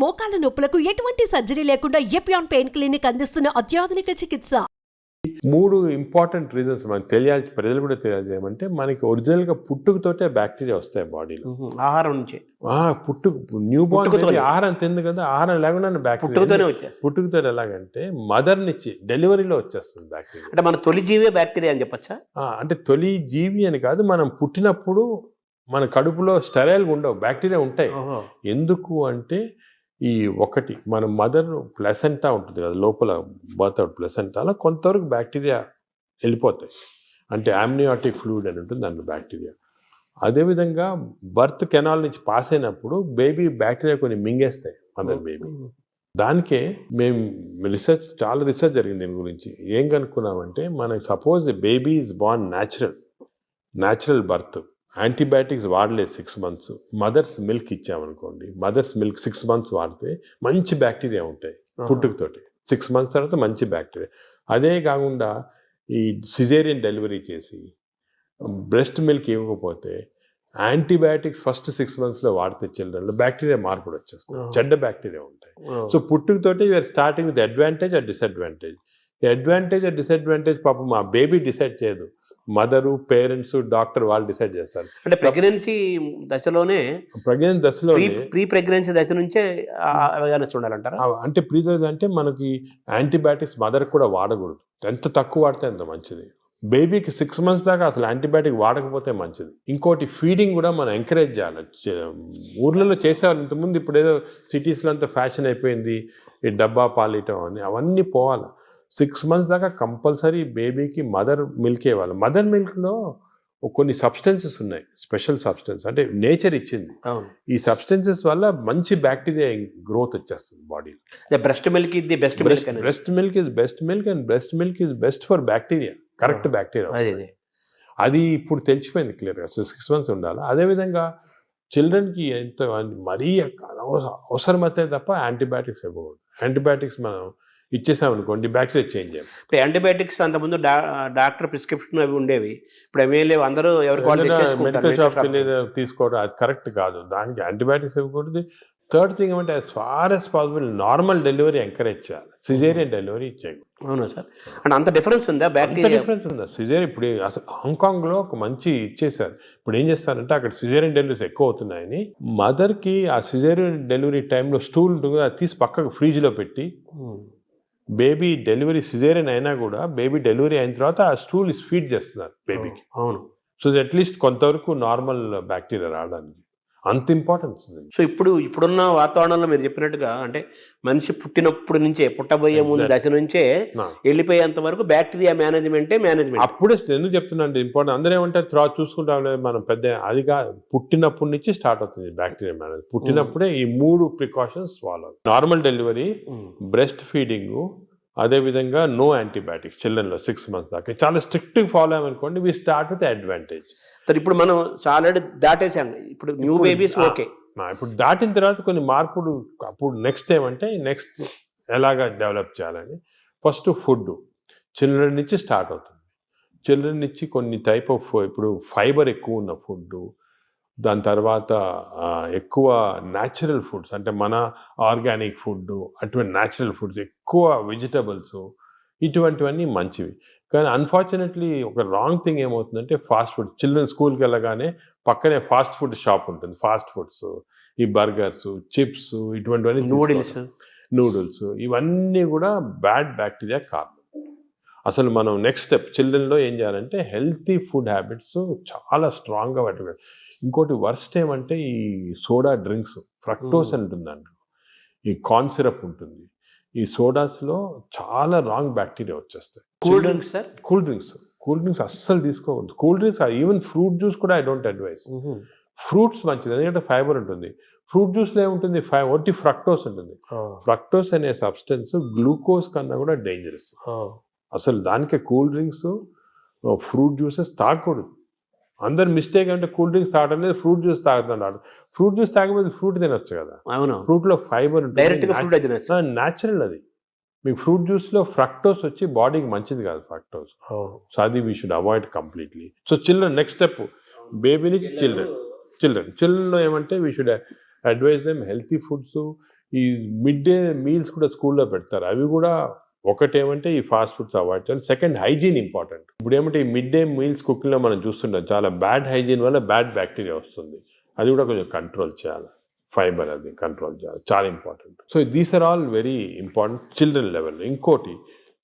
మోకాల నొప్పులకు ఎటువంటి సర్జరీ లేకుండా ఎపియాన్ పెయిన్ క్లినిక్ అందిస్తున్న అత్యాధునిక చికిత్స. మూడు ఇంపార్టెంట్ రీజన్స్ మనకు తెలియాలి ప్రజలు కూడా తెలియజేయమంటే మనకి ఒరిజినల్గా పుట్టుకతోటే బ్యాక్టీరియా వస్తాయి బాడీలో. ఆహారం నుంచి. పుట్టు న్యూ బార్న్ పుట్టుకతోనే. ఆహారం తింది కదా ఆహారం లేకుండా పుట్టుకతోనే బ్యాక్టీరియా వచ్చేస్తుంది. పుట్టుకతో ఎలాగంటే మదర్ నుంచి డెలివరీలో వచ్చేస్తుంది బ్యాక్టీరియా. అంటే మన తొలి జీవే బ్యాక్టీరియా అని చెప్పచ్చా? అంటే తొలి జీవి అని కాదు మనం పుట్టినప్పుడు మన కడుపులో స్టెరైల్గా ఉండవు బ్యాక్టీరియా ఉంటాయి. ఎందుకు అంటే ఈ ఒకటి మన మదర్ ప్లసెంటా ఉంటుంది కదా లోపల బర్త్ అవుట్ ప్లసెంటాలో కొంతవరకు బ్యాక్టీరియా వెళ్ళిపోతాయి. అంటే ఆమ్నియాటిక్ ఫ్లూయిడ్ అని ఉంటుంది దాంట్లో బ్యాక్టీరియా. అదేవిధంగా బర్త్ కెనాల్ నుంచి పాస్ అయినప్పుడు బేబీ బ్యాక్టీరియా కొన్ని మింగేస్తాయి మదర్ బేబీ. దానికే మేము రీసెర్చ్ చాలా రీసెర్చ్ జరిగింది దీని గురించి. ఏం కనుక్కున్నామంటే మనకి suppose baby is born natural natural birth. Antibiotics వాడలేదు సిక్స్ మంత్స్ మదర్స్ మిల్క్ ఇచ్చామనుకోండి మదర్స్ మిల్క్ సిక్స్ మంత్స్ వాడితే మంచి బ్యాక్టీరియా ఉంటాయి పుట్టుకతోటి సిక్స్ మంత్స్ తర్వాత మంచి బ్యాక్టీరియా అదే కాకుండా ఈ సిజేరియన్ డెలివరీ చేసి బ్రెస్ట్ మిల్క్ ఇవ్వకపోతే యాంటీబయాటిక్స్ ఫస్ట్ సిక్స్ మంత్స్లో వాడితే చిల్డ్రన్లో బ్యాక్టీరియా మార్పులు వచ్చేస్తాయి Oh. చెడ్డ బ్యాక్టీరియా ఉంటాయి. So పుట్టుకతోటి you're starting with advantage or disadvantage advantage disadvantage పాపం మా బేబీ డిసైడ్ చేయదు. మదరు పేరెంట్స్ డాక్టర్ వాళ్ళు డిసైడ్ చేస్తారు. అంటే ప్రెగ్నెన్సీ దశలోనే ప్రెగ్నెన్సీ దశలో ప్రీ ప్రీ ప్రెగ్నెన్సీ దశ నుంచే అవేర్నెస్ ఉండాలంటారా అంటే ప్రీజర్వ్ అంటే మనకి యాంటీబయాటిక్స్ మదర్ కూడా వాడకూడదు. ఎంత తక్కువ వాడితే అంత మంచిది. బేబీకి సిక్స్ మంత్స్ దాకా అసలు యాంటీబయాటిక్ వాడకపోతే మంచిది. ఇంకోటి ఫీడింగ్ కూడా మనం ఎంకరేజ్ చేయాలి. ఊర్లలో చేసేవాళ్ళు ఇంతకుముందు ఇప్పుడు ఏదో సిటీస్లో అంతా ఫ్యాషన్ అయిపోయింది. ఈ డబ్బా పాలియటం అని అవన్నీ పోవాలి. సిక్స్ మంత్స్ దాకా కంపల్సరీ బేబీకి మదర్ మిల్క్ ఇవ్వాలి. మదర్ మిల్క్లో కొన్ని సబ్స్టెన్సెస్ ఉన్నాయి. స్పెషల్ సబ్స్టెన్స్ అంటే నేచర్ ఇచ్చింది. అవును. ఈ సబ్స్టెన్సెస్ వల్ల మంచి బ్యాక్టీరియా గ్రోత్ వచ్చేస్తుంది బాడీలో బ్రెస్ట్ మిల్క్ ఇది best milk breast milk is best milk and breast milk is best for bacteria correct. Bacteria అది ఇప్పుడు తెలిసిపోయింది క్లియర్గా సో సిక్స్ మంత్స్ ఉండాలి? అదేవిధంగా చిల్డ్రన్కి ఎంత మరీ అవసరమైతే తప్ప యాంటీబయాటిక్స్ ఇవ్వకూడదు. యాంటీబయాటిక్స్ మనం ఇచ్చేసామనుకోండి బ్యాక్టీరియా చేంజ్ చేయాలి ఇప్పుడు యాంటీబయాటిక్స్ అంతకుముందు డా డాక్టర్ ప్రిస్క్రిప్షన్ అవి ఉండేవి. ఇప్పుడు అవి ఏం లేవు. అందరూ ఎవరికి మెడికల్. వెళ్ళి తీసుకోవడం అది కరెక్ట్ కాదు. దానికి యాంటీబయాటిక్స్ ఇవ్వకూడదు. థర్డ్ థింగ్ ఏమంటే as far as possible normal delivery encourage చేయాలి. సిజేరియన్ డెలివరీ చేయకూడదు అవునా సార్? అంటే అంత డిఫరెన్స్ ఉందా? బ్యాక్టీరియా డిఫరెన్స్ ఉందా? సిజేరియన్ ఇప్పుడు అసలు హాంకాంగ్లో ఒక మంచి ఇచ్చేసారు ఇప్పుడు ఏం చేస్తారంటే అక్కడ సిజేరియన్ డెలివరీస్ ఎక్కువ అవుతున్నాయని మదర్కి ఆ సిజేరియన్ డెలివరీ టైంలో స్టూల్ అది తీసి పక్కకు ఫ్రిడ్జ్లో పెట్టి బేబీ డెలివరీ సిజేరియన్ అయినా కూడా బేబీ డెలివరీ అయిన తర్వాత ఆ స్టూల్ ఫీడ్ చేస్తున్నారు బేబీకి అవును. సో అట్లీస్ట్ కొంతవరకు నార్మల్ బ్యాక్టీరియా రావడానికి. అంత ఇంపార్టెన్స్ సో ఇప్పుడు ఇప్పుడున్న వాతావరణంలో మీరు చెప్పినట్టుగా అంటే మనిషి పుట్టినప్పుడు నుంచే పుట్టబోయే ముందు. దశ నుంచే. వెళ్ళిపోయేంత వరకు బ్యాక్టీరియా మేనేజ్మెంటే మేనేజ్మెంట్ అప్పుడే ఎందుకు చెప్తున్నా అంటే ఇంపార్టెంట్ అందరూ ఏమంటారు తర్వాత చూసుకుంటాం మనం పెద్ద అది పుట్టినప్పటి నుంచి స్టార్ట్ అవుతుంది బ్యాక్టీరియా మేనేజ్ పుట్టినప్పుడే ఈ మూడు precautions follow normal delivery breast feeding అదేవిధంగా నో యాంటీబయాటిక్స్ చిల్డ్రన్లో సిక్స్ మంత్స్ దాకా. చాలా స్ట్రిక్ట్ ఫాలో అయ్యామనుకోండి వి స్టార్ట్ విత్ అడ్వాంటేజ్ तर ఇప్పుడు మనం ఆల్రెడీ దాటేసాం. ఇప్పుడు న్యూ బేబీస్. ఓకే. ఇప్పుడు దాటిన తర్వాత కొన్ని మార్పులు అప్పుడు నెక్స్ట్ ఏమంటే నెక్స్ట్ ఎలాగ డెవలప్ చేయాలని. ఫస్ట్ ఫుడ్ చిల్డ్రన్ నుంచి స్టార్ట్ అవుతుంది. చిల్డ్రన్ నుంచి కొన్ని టైప్ ఆఫ్ ఇప్పుడు ఫైబర్ ఎక్కువ ఉన్న ఫుడ్ దాని తర్వాత ఎక్కువ న్యాచురల్ ఫుడ్స్ అంటే మన ఆర్గానిక్ ఫుడ్ అటువంటి న్యాచురల్ ఫుడ్స్ ఎక్కువ వెజిటబుల్స్ ఇటువంటివన్నీ మంచివి. కానీ అన్ఫార్చునేట్లీ ఒక రాంగ్ థింగ్ ఏమవుతుందంటే ఫాస్ట్ ఫుడ్ చిల్డ్రన్ స్కూల్కి వెళ్ళగానే పక్కనే ఫాస్ట్ ఫుడ్ షాప్ ఉంటుంది. ఫాస్ట్ ఫుడ్స్ ఈ బర్గర్స్ చిప్స్ ఇటువంటివన్నీ నూడిల్స్ నూడిల్స్ ఇవన్నీ కూడా బ్యాడ్ బ్యాక్టీరియా కారణం అసలు మనం నెక్స్ట్ స్టెప్ చిల్డ్రన్లో ఏం చేయాలంటే హెల్తీ ఫుడ్ హ్యాబిట్స్ చాలా స్ట్రాంగ్గా పట్టుకోవాలి ఇంకోటి వర్స్ట్ ఏమంటే ఈ సోడా డ్రింక్స్ ఫ్రక్టోస్. ఉంటుంది దాంట్లో. ఈ కార్న్ సిరప్ ఉంటుంది. ఈ సోడాస్లో చాలా రాంగ్ బ్యాక్టీరియా వచ్చేస్తాయి. Cool drinks sir? Cool drinks. Cool drinks అస్సలు తీసుకోకూడదు. Cool drinks even fruit juice కూడా ఐ డోంట్ అడ్వైస్ ఫ్రూట్స్ మంచిది ఎందుకంటే ఫైబర్ ఉంటుంది. ఫ్రూట్ జ్యూస్లో ఏముంటుంది? ఫై ఒట్టి ఫ్రక్టోస్ ఉంటుంది. ఫ్రక్టోస్ అనే సబ్స్టెన్స్ గ్లూకోజ్ కన్నా కూడా డేంజరస్. అసలు దానికే కూల్ డ్రింక్స్ ఫ్రూట్ జ్యూసెస్ తాగకూడదు. అందరు మిస్టేక్ అంటే కూల్ డ్రింక్స్ తాగడం లేదు ఫ్రూట్ జ్యూస్ తాగుతున్నాడు ఫ్రూట్ జ్యూస్ తాగకపోతే ఫ్రూట్ తినొచ్చు కదా. అవును. ఫ్రూట్లో ఫైబర్ అయితే న్యాచురల్ అది. మీకు ఫ్రూట్ జ్యూస్లో ఫ్రక్టోస్ వచ్చి బాడీకి మంచిది కాదు ఫ్రక్టోస్ సో అది we should avoid completely so children next step baby నుంచి చిల్డ్రన్ చిల్డ్రన్ చిల్డ్రన్లో ఏమంటే we should advise them healthy foods ఈ మిడ్ డే మీల్స్ కూడా స్కూల్లో పెడతారు. అవి కూడా ఒకటేమంటే ఈ ఫాస్ట్ ఫుడ్స్ అవాయిడ్ చేయాలి. Second hygiene important. ఇప్పుడు ఏమంటే ఈ మిడ్ డే మీల్స్ కుకింగ్లో మనం చూస్తుంటాం చాలా బ్యాడ్ హైజీన్ వల్ల బ్యాడ్ బ్యాక్టీరియా వస్తుంది. అది కూడా కొంచెం కంట్రోల్ చేయాలి. ఫైబర్ అది కంట్రోల్ చేయాలి. చాలా important. So these are all very important children level ఇంకోటి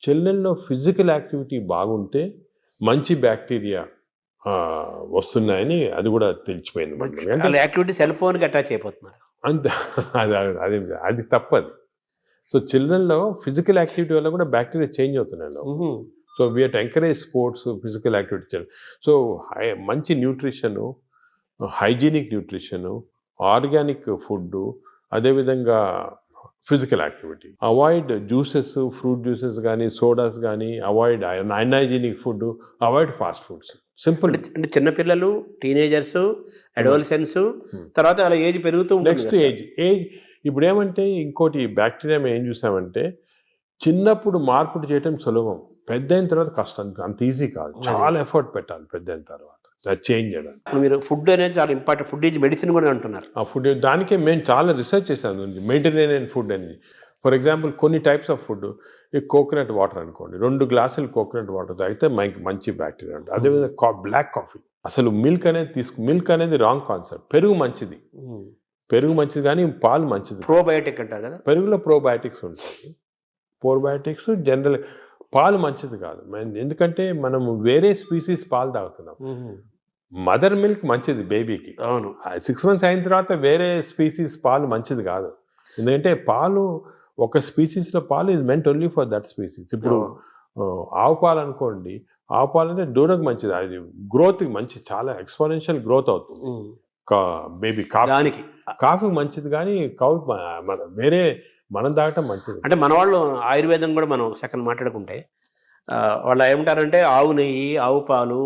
చిల్డ్రన్లో ఫిజికల్ యాక్టివిటీ బాగుంటే మంచి బ్యాక్టీరియా వస్తున్నాయని అది కూడా తెలిసిపోయింది యాక్టివిటీ సెల్ ఫోన్కి అటాచ్ అయిపోతున్నారు. అంతే. అది అది అది తప్పది. సో చిల్డ్రన్లో ఫిజికల్ యాక్టివిటీ వల్ల కూడా బ్యాక్టీరియా చేంజ్ అవుతున్నాయి. So we are encourage sports physical activity చేయాలి సో హై మంచి nutrition hygienic nutrition organic food అదేవిధంగా physical activity avoid juices fruit juices కానీ సోడాస్ కానీ avoid unhygienic food avoid fast foods simple అంటే చిన్నపిల్లలు టీనేజర్స్ అడోల్సెన్స్ Hmm. తర్వాత అలా age పెరుగుతూ నెక్స్ట్. ఏజ్ ఏజ్ ఇప్పుడు ఏమంటే ఇంకోటి బ్యాక్టీరియా మేము ఏం చూసామంటే చిన్నప్పుడు మార్పులు చేయటం సులభం. పెద్ద అయిన తర్వాత కష్టం. అంత- ఈజీ కాదు. చాలా ఎఫర్ట్ పెట్టాలి పెద్ద అయిన తర్వాత చేంజ్ చేయడానికి. మీరు ఫుడ్ అనేది చాలా ఇంపార్టెంట్ ఫుడ్ ఈజ్ మెడిసిన్ కూడా అంటున్నారు. ఆ ఫుడ్ దానికే మేము చాలా రీసెర్చ్ చేసాము మెయింటైన్ ఫుడ్ అని. ఫర్ ఎగ్జాంపుల్ కొన్ని టైప్స్ ఆఫ్ ఫుడ్ ఈ కోకోనట్ వాటర్ అనుకోండి. రెండు గ్లాసులు కోకోనట్ వాటర్ తాగితే మనకి మంచి బ్యాక్టీరియా ఉంటుంది. అదేవిధంగా బ్లాక్ కాఫీ అసలు మిల్క్ అనేది తీసుకు మిల్క్ అనేది రాంగ్ కాన్సెప్ట్ పెరుగు మంచిది. పెరుగు మంచిది కానీ పాలు మంచిది. ప్రోబయోటిక్ అంటారు కదా? పెరుగులో ప్రోబయాటిక్స్ ఉంటాయి. ప్రోబయాటిక్స్ జనరల్ పాలు మంచిది కాదు. మన- ఎందుకంటే మనము వేరే స్పీసీస్ పాలు తాగుతున్నాం. మదర్ మిల్క్ మంచిది బేబీకి అవును. సిక్స్ మంత్స్ అయిన తర్వాత వేరే స్పీసీస్ పాలు మంచిది కాదు. ఎందుకంటే పాలు ఒక స్పీసీస్లో పాలు is meant only for that species ఇప్పుడు ఆవు పాలు అనుకోండి. ఆవు పాలు అంటే దూడకు మంచిది. అది గ్రోత్కి మంచి చాలా ఎక్స్పోనెన్షియల్ గ్రోత్ అవుతుంది. Baby calf. దానికి. కాఫీ మంచిది కానీ కౌ మన వేరే మనం తాగటం మంచిది. అంటే మన వాళ్ళు ఆయుర్వేదం కూడా మనం సెకండ్ మాట్లాడుకుంటే వాళ్ళు ఏమంటారంటే ఆవు నెయ్యి ఆవు పాలు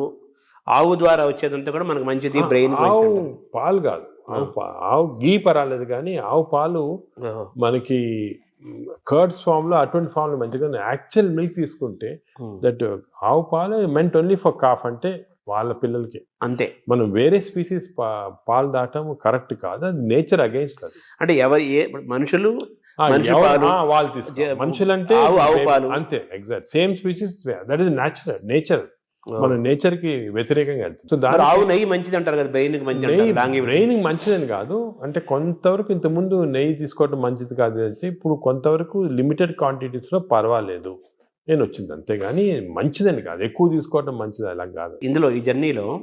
ఆవు ద్వారా వచ్చేదంతా కూడా మనకు మంచిది బ్రెయిన్ ఆవు పాలు కాదు. ఆవు ఆవు గీ పర్వాలేదు కానీ ఆవు పాలు మనకి కర్డ్స్ ఫామ్లో అటువంటి ఫామ్లో మంచిగా యాక్చువల్ మిల్క్ తీసుకుంటే దట్ ఆవు పాలు మెంట్ ఓన్లీ ఫర్ కాఫ్ అంటే వాళ్ళ పిల్లలకి. అంతే. మనం వేరే స్పీసీస్ పాలు దాటం కరెక్ట్ కాదు. అది నేచర్ అగేన్స్ట్ అది. అంటే ఎవరు ఏ మనుషులు వాళ్ళు తీసుకో. baby- పాలు. అంతే exact same species that is natural nature మన నేచర్కి వ్యతిరేకంగా వెళ్తుంది సో దాని ఆవు నెయ్యి మంచిది అంటారు కదా బ్రెయిన్ మంచిది బ్రెయిన్ మంచిదని కాదు. అంటే కొంతవరకు ఇంతకుముందు నెయ్యి తీసుకోవడం మంచిది కాదు అంటే ఇప్పుడు కొంతవరకు లిమిటెడ్ క్వాంటిటీస్లో పర్వాలేదు. నేను వచ్చింది అంతేగాని మంచిదని కాదు. ఎక్కువ తీసుకోవడం మంచిది అలా కాదు. ఇందులో ఈ జర్నీలో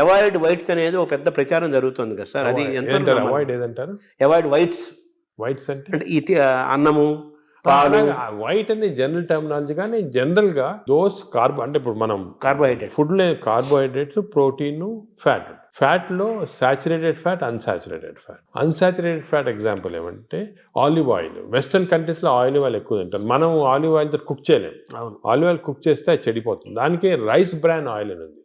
అవాయిడ్ వైట్స్ అనేది ఒక పెద్ద ప్రచారం జరుగుతుంది కదా సార్? అది ఎంత అవాయిడ్ ఏదంటారు? అవాయిడ్ వైట్స్ వైట్స్ అంటే? అంటే ఈ తి- అన్నము పాలు వైట్ అనేది జనరల్ టర్మినాలజీ కానీ జనరల్గా దోస్ కార్బో అంటే ఇప్పుడు మనం కార్బోహైడ్రేట్ ఫుడ్లో carbohydrates protein fat ఫ్యాట్లో saturated fat unsaturated fat unsaturated fat example ఏమంటే ఆలివ్ ఆయిల్ వెస్టర్న్ కంట్రీస్లో ఆలివ్ ఆయిల్ ఎక్కువ తింటారు. మనం ఆలివ్ ఆయిల్తో కుక్ చేయలేము ఆలివ్ ఆయిల్ కుక్ చేస్తే అది చెడిపోతుంది. దానికి రైస్ బ్రాన్ ఆయిల్ అని ఉంది.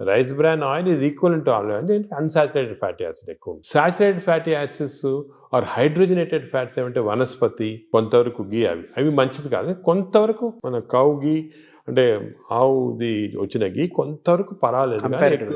Rice bran oil is equal to all oil unsaturated fatty acid ఎక్కువ saturated fatty acids or hydrogenated fats ఏమంటే వనస్పతి కొంతవరకు గీ అవి. అవి మంచిది కాదు. కొంతవరకు మన కౌ గీ అంటే ఆవుది వచ్చిన గీ కొంతవరకు పర్వాలేదు.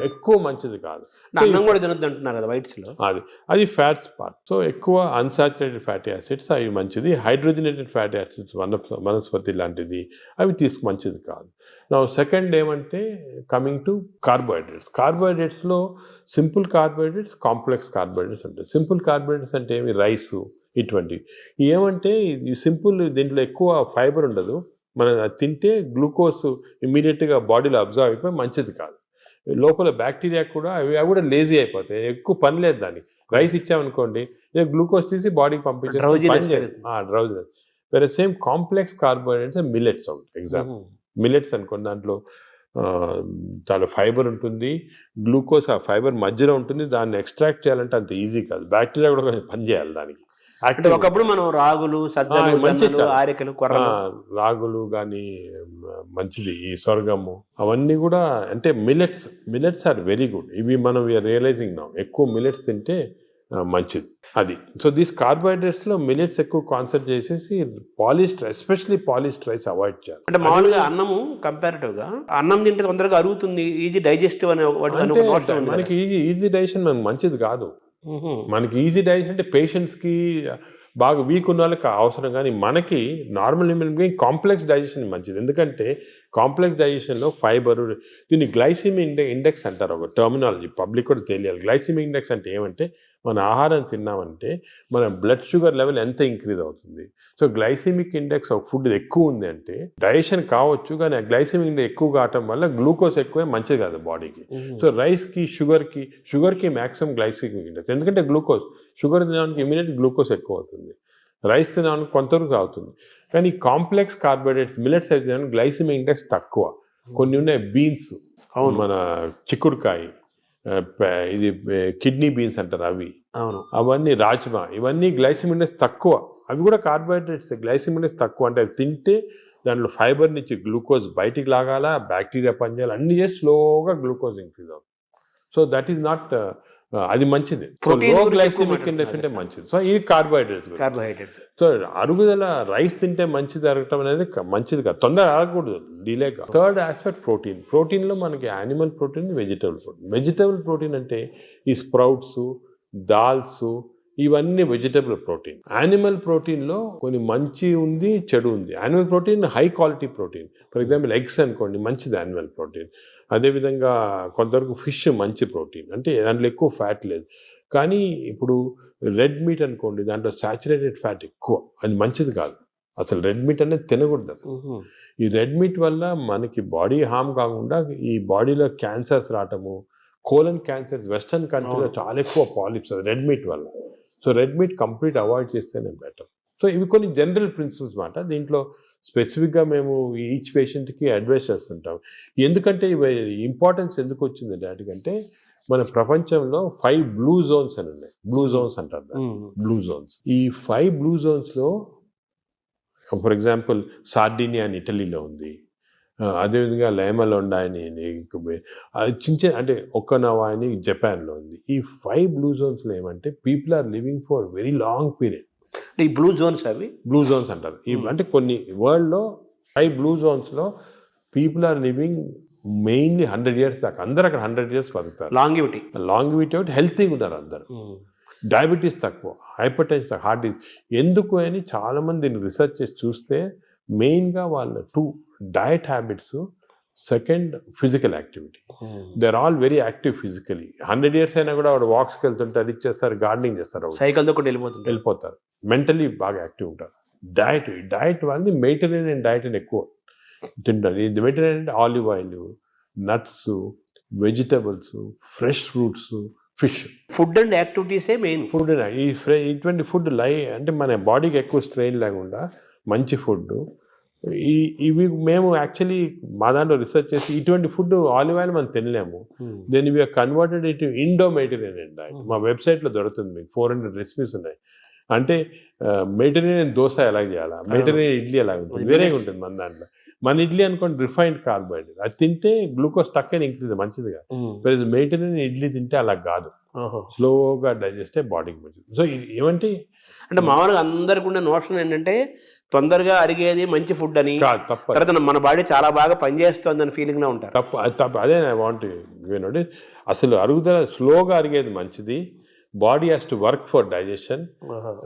ఎక్కువ- మంచిది కాదు. అన్నం కూడా తినొద్దు అంటున్నారు కదా వైట్స్లో. అది అది ఫ్యాట్స్ పార్ట్ సో ఎక్కువ అన్సాచురేటెడ్ ఫ్యాటీ యాసిడ్స్ అవి మంచిది. హైడ్రోజనేటెడ్ ఫ్యాటీ యాసిడ్స్ వన వనస్పతి లాంటిది అవి తీసుకు మంచిది కాదు. నా సెకండ్ ఏమంటే కమింగ్ టు కార్బోహైడ్రేట్స్ కార్బోహైడ్రేట్స్లో సింపుల్ కార్బోహైడ్రేట్స్ కాంప్లెక్స్ కార్బోహైడ్రేట్స్ ఉంటాయి. సింపుల్ కార్బోహైడ్రేట్స్ అంటే ఏమి? రైస్ ఇటువంటివి. ఏమంటే సింపుల్ దీంట్లో ఎక్కువ ఫైబర్ ఉండదు. మనం అది తింటే గ్లూకోజ్ ఇమీడియట్గా బాడీలో అబ్జర్వ్ అయిపోయి మంచిది కాదు. లోపల బ్యాక్టీరియా కూడా అవి అవి కూడా లేజీ అయిపోతాయి. ఎక్కువ పని లేదు దానికి. రైస్ ఇచ్చామనుకోండి ఇక గ్లూకోజ్ తీసి బాడీకి డ్రౌజినెస్ వేరే same complex carbohydrates millets out example. Millets అనుకోండి దాంట్లో చాలా ఫైబర్ ఉంటుంది. గ్లూకోజ్ ఆ ఫైబర్ మధ్యలో ఉంటుంది. దాన్ని ఎక్స్ట్రాక్ట్ చేయాలంటే అంత ఈజీ కాదు. బ్యాక్టీరియా కూడా కొంచెం పని చేయాలి దానికి. అంటే ఒకప్పుడు మనం రాగులు సజ్జలు. ఆరికలు రాగులు కానీ మంచిది ఈ స్వర్గము. అవన్నీ కూడా అంటే millets millets are very good. ఇవి మనం రియలైజింగ్ నా. ఎక్కువ మిల్లెట్స్ తింటే మంచిది. అది. సో దీస్ కార్బోహైడ్రేట్స్లో మిల్లెట్స్ ఎక్కువ కాన్సన్ట్రేట్ చేసేసి polished especially polished rice avoid చేయాలి. అంటే మామూలుగా అన్నము కంపారిటివ్గా అన్నం తింటే తొందరగా అరుగుతుంది ఈజీ డైజెస్టివ్ అనే మనకి ఈజీ ఈజీ డైజెషన్ మనకు మంచిది కాదు. మనకి ఈజీ డైజెషన్ అంటే పేషెంట్స్కి బాగా వీక్ ఉన్న వాళ్ళకి అవసరం కానీ మనకి నార్మల్ హ్యూమన్ కాంప్లెక్స్ డైజెషన్ మంచిది. ఎందుకంటే కాంప్లెక్స్ డైజెషన్లో ఫైబర్ దీన్ని గ్లైసిమిక్ ఇండెక్స్ అంటారు. ఒక టర్మినాలజీ పబ్లిక్ కూడా తెలియాలి. గ్లైసిమిక్ ఇండెక్స్ అంటే ఏమంటే మన ఆహారం తిన్నామంటే మన బ్లడ్ షుగర్ లెవెల్ ఎంత ఇంక్రీజ్ అవుతుంది? సో గ్లైసిమిక్ ఇండెక్స్ ఒక ఫుడ్ ఎక్కువ ఉంది అంటే డైజెషన్ కావచ్చు కానీ ఆ గ్లైసిమిక్ ఇండెక్స్ ఎక్కువ కావటం వల్ల గ్లూకోజ్ ఎక్కువే మంచిది కాదు బాడీకి సో రైస్కి షుగర్కి షుగర్కి మ్యాక్సిమం గ్లైసిమిక్ ఇండెక్స్ ఎందుకంటే గ్లూకోజ్ షుగర్ తినడానికి ఇమీడియట్ గ్లూకోజ్ ఎక్కువ అవుతుంది. రైస్ తినడానికి కొంతవరకు అవుతుంది. కానీ కాంప్లెక్స్ కార్బోహైడ్రేట్స్ మిల్లెట్స్ అయితే గ్లైసిమిక్ ఇండెక్స్ తక్కువ. కొన్ని ఉన్నాయి బీన్స్ అవును. మన చిక్కుడుకాయ ఇది కిడ్నీ బీన్స్ అంటారు అవి. అవును. అవన్నీ రాజ్మా ఇవన్నీ గ్లైసిమిక్ ఇండెక్స్ తక్కువ. అవి కూడా కార్బోహైడ్రేట్స్ గ్లైసిమిక్ ఇండెక్స్ తక్కువ. అంటే అవి తింటే దాంట్లో ఫైబర్ నుంచి గ్లూకోజ్ బయటికి లాగాల బ్యాక్టీరియా పనిచేయాలి అన్ని చేసి స్లోగా గ్లూకోజ్ ఇంక్రీజ్ అవుతుంది. సో దట్ ఈస్ నాట్ అది మంచిది. గ్లైసిమిక్ ఇండెక్స్ అంటే. మంచిది. సో ఇది కార్బోహైడ్రేట్స్ కార్బోహైడ్రేట్స్ సో అరుగుదల రైస్ తింటే మంచిది అరగటం అనేది మంచిది కాదు. తొందర అరగకూడదు. డిలే థర్డ్ ఆస్పెక్ట్ ప్రోటీన్ ప్రోటీన్లో మనకి animal protein vegetable protein vegetable protein అంటే ఈ స్ప్రౌట్స్ దాల్స్ ఇవన్నీ వెజిటబుల్ ప్రోటీన్ యానిమల్ ప్రోటీన్లో కొన్ని మంచి ఉంది చెడు ఉంది. Animal protein high quality protein for example eggs అనుకోండి మంచిది యానిమల్ ప్రోటీన్ అదేవిధంగా కొంతవరకు ఫిష్ మంచి ప్రోటీన్ అంటే దాంట్లో ఎక్కువ ఫ్యాట్ లేదు. కానీ ఇప్పుడు రెడ్ మీట్ అనుకోండి దాంట్లో సాచురేటెడ్ ఫ్యాట్ ఎక్కువ. అది మంచిది కాదు. అసలు రెడ్ మీట్ అనేది తినకూడదు అసలు. ఈ రెడ్ మీట్ వల్ల మనకి బాడీ హామ్ కాకుండా ఈ బాడీలో క్యాన్సర్స్ రావటము కోలన్ క్యాన్సర్స్ వెస్టర్న్ కంట్రీలో. చాలా ఎక్కువ పాలిప్స్ రెడ్ మీట్ వల్ల. So red meat complete avoid చేస్తేనే బెటర్ సో ఇవి కొన్ని జనరల్ ప్రిన్సిపల్స్ మాట. దీంట్లో స్పెసిఫిక్గా మేము ఈచ్ పేషెంట్కి అడ్వైస్ చేస్తుంటాం. ఎందుకంటే ఇవి ఇంపార్టెన్స్ ఎందుకు వచ్చింది వాటికంటే మన ప్రపంచంలో ఫైవ్ బ్లూ జోన్స్ అని ఉన్నాయి. బ్లూ జోన్స్ అంటారు. బ్లూ జోన్స్ ఈ ఫైవ్ బ్లూ జోన్స్లో ఫర్ ఎగ్జాంపుల్ సార్డినియా అని ఇటలీలో ఉంది. అదేవిధంగా అని- అది చిన్న చిన్న అంటే ఒక్కనవా అని జపాన్లో ఉంది. ఈ ఫైవ్ బ్లూ జోన్స్లో ఏమంటే people are living for very long period ఈ బ్లూ జోన్స్ అవి? బ్లూ జోన్స్ అంటారు. ఈ Hmm. అంటే కొన్ని వరల్డ్లో five blue జోన్స్లో people are living mainly hundred years దాకా. అందరు అక్కడ హండ్రెడ్ ఇయర్స్ బతుకుతారు. లాంగివిటీ లాంగ్ వీటి హెల్తీగా ఉన్నారు అందరు. డయాబెటీస్ తక్కువ హైపర్ టెన్షన్ హార్ట్ డిసీజ్ ఎందుకు అని చాలామంది దీన్ని రీసెర్చ్ చేసి చూస్తే మెయిన్గా వాళ్ళ two diet habits second physical activity they are all very active physically hundred years అయినా కూడా వాడు వాక్స్కి వెళ్తుంటే అది చేస్తారు గార్డెనింగ్ చేస్తారు సైకిల్తో కూడా వెళ్ళిపోతుంది వెళ్ళిపోతారు. మెంటలీ బాగా యాక్టివ్ ఉంటారు. డయట్ డయట్ వాళ్ళది మెడిటరేనియన్ డయట్ అని ఎక్కువ తింటారు ఇది మెడిటరేనియన్ అంటే olive oil nuts vegetables fresh fruits fish food and యాక్టివిటీసే main food ఈ ఫ్రె- ఇటువంటి ఫుడ్ లై అంటే మన బాడీకి ఎక్కువ స్ట్రెయిన్ లేకుండా మంచి ఫుడ్ ఈ ఇవి మేము యాక్చువల్లీ మా దాంట్లో రీసెర్చ్ చేసి ఇటువంటి ఫుడ్ ఆలివ్ ఆయిల్ మనం తినలేము. దెన్ ఇవి converted into Indo Mediterranean diet మా వెబ్సైట్లో దొరుకుతుంది మీకు. ఫోర్ హండ్రెడ్ రెసిపీస్ ఉన్నాయి. అంటే మెడిటరేనియన్ దోశ ఎలా చేయాలా? మెడిటరేనియన్ ఇడ్లీ ఎలా ఉంటుంది? Nice. ఉంటుంది మన దాంట్లో. మన ఇడ్లీ అనుకోండి రిఫైన్డ్ కార్బోహైడ్రేట్ అది తింటే గ్లూకోజ్ తక్కువ ఇంక్రీజ్ మంచిది కాదు. మెడిటరేనియన్ ఇడ్లీ తింటే అలా కాదు. స్లోగా డైజెస్ట్ అయ్యి బాడీకి మంచిది. సో ఏమంటే అంటే మామూలుగా అందరికి ఉన్న నోషన్ ఏంటంటే తొందరగా అరిగేది మంచి ఫుడ్ అని తర్వాత మన బాడీ చాలా బాగా పనిచేస్తుంది అని ఫీలింగ్లో ఉంటారు. తప్పు అది తప్పు అదే ఐ వాంట్ అసలు అరుగుదల స్లోగా అరిగేది మంచిది. Body has to work for digestion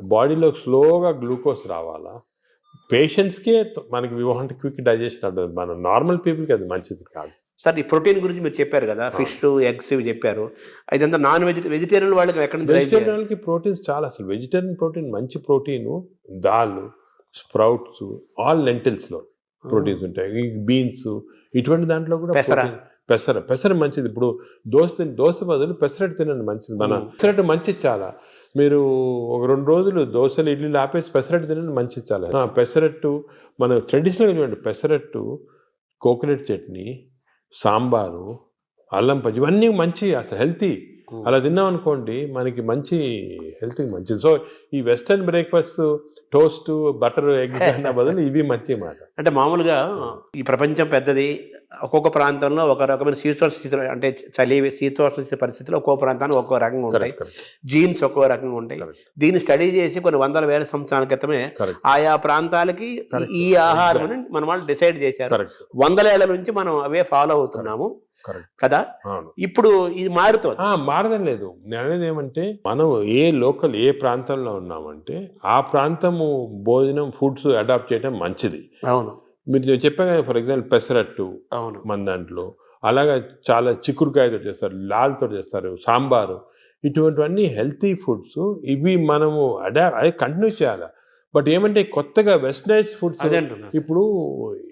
బాడీలో స్లోగా గ్లూకోజ్ రావాలా? పేషెంట్స్కే మనకి వి వాంట్ క్విక్ డైజెషన్ ఉంటుంది మన నార్మల్ పీపుల్కి అది మంచిది కాదు. సార్ ఈ ప్రోటీన్ గురించి మీరు చెప్పారు కదా ఫిష్ ఎగ్స్ ఇవి చెప్పారు. ఇదంతా నాన్ వెజి వెజిటేరియన్ వాళ్ళకి ఎక్కడ చేయాలి? వెజిటేరియన్కి ప్రోటీన్స్ చాలా అసలు. వెజిటేరియన్ ప్రోటీన్ మంచి ప్రోటీన్ దాల్ స్ప్రౌట్స్ ఆల్ లెంటిల్స్లో ప్రోటీన్స్ ఉంటాయి. ఈ బీన్స్ ఇటువంటి దాంట్లో కూడా పెసర. పెసర మంచిది. ఇప్పుడు దోశ దోశ బదులు పెసరట్టు తినండి మంచిది. మన. పెసరట్టు మంచిది చాలా. మీరు ఒక రెండు రోజులు దోశలు ఇడ్లీలు ఆపేసి పెసరట్టు తినండి మంచిది చాలా. పెసరట్టు మన ట్రెడిషనల్గా చూడండి. పెసరట్టు కోకోనట్ చట్నీ సాంబారు అల్లం పచ్చి ఇవన్నీ మంచి అసలు హెల్తీ. అలా తిన్నాం అనుకోండి మనకి మంచి హెల్త్కి మంచిది. సో ఈ western breakfast toast butter egg బదులు ఇవి మంచి మాట. అంటే మామూలుగా ఈ ప్రపంచం పెద్దది ఒక్కొక్క ప్రాంతంలో ఒక రకమైన శీతోష్ణ స్థితి అంటే చలి శీతోష్ణ స్థితి పరిస్థితుల్లో ఒక్కో ప్రాంతానికి ఒక్కో రకంగా ఉంటాయి. జీన్స్ ఒక్కో రకంగా ఉంటాయి. దీన్ని స్టడీ చేసి కొన్ని వందల వేల సంవత్సరాల క్రితమే ఆయా ప్రాంతాలకి. ఈ ఆహారం మన వాళ్ళు డిసైడ్ చేశారు. వందల ఏళ్ళ నుంచి మనం అవే ఫాలో అవుతున్నాము. కదా? ఇప్పుడు ఇది మారుతోంది. ఆ, మారడం లేదు. నేను అనేది ఏమంటే మనం ఏ లోకల్ ఏ ప్రాంతంలో ఉన్నామంటే ఆ ప్రాంతము భోజనం ఫుడ్స్ అడాప్ట్ చేయడం మంచిది. అవును. మీరు చెప్పాను ఫర్ ఎగ్జాంపుల్ పెసరట్టు అవును. మన దాంట్లో. అలాగే చాలా చిక్కుడుకాయతో చేస్తారు లాల్తో చేస్తారు సాంబారు. ఇటువంటివన్నీ హెల్తీ ఫుడ్స్. ఇవి మనము అడా అదే కంటిన్యూ చేయాలి? బట్ ఏమంటే కొత్తగా వెస్టర్నైజ్ ఫుడ్స్ ఇప్పుడు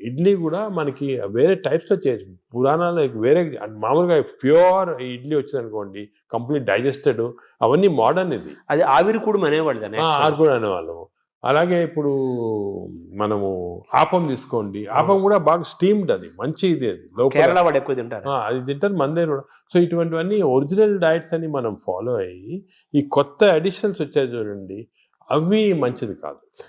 ఇడ్లీ కూడా మనకి వేరే టైప్స్లో చేయొచ్చు పురాణాలు వేరే మామూలుగా ప్యూర్ ఇడ్లీ వచ్చింది అనుకోండి కంప్లీట్ డైజెస్టెడ్ అవన్నీ మోడర్న్ ఇది. అది ఆవిరి కూడా అనేవాడు దాన్ని ఆ, ఆరు కూడా అనేవాళ్ళము. అలాగే ఇప్పుడు మనము ఆపం తీసుకోండి. ఆపం కూడా బాగా స్టీమ్డ్ అది. మంచి ఇది అది. కేరళ వాడు ఎక్కువ తింటారు. అది తింటారు. మందే కూడా. సో ఇటువంటివన్నీ ఒరిజినల్ డైట్స్ అని మనం ఫాలో అయ్యి ఈ కొత్త అడిషన్స్ వచ్చాయి చూడండి. అవి మంచిది కాదు.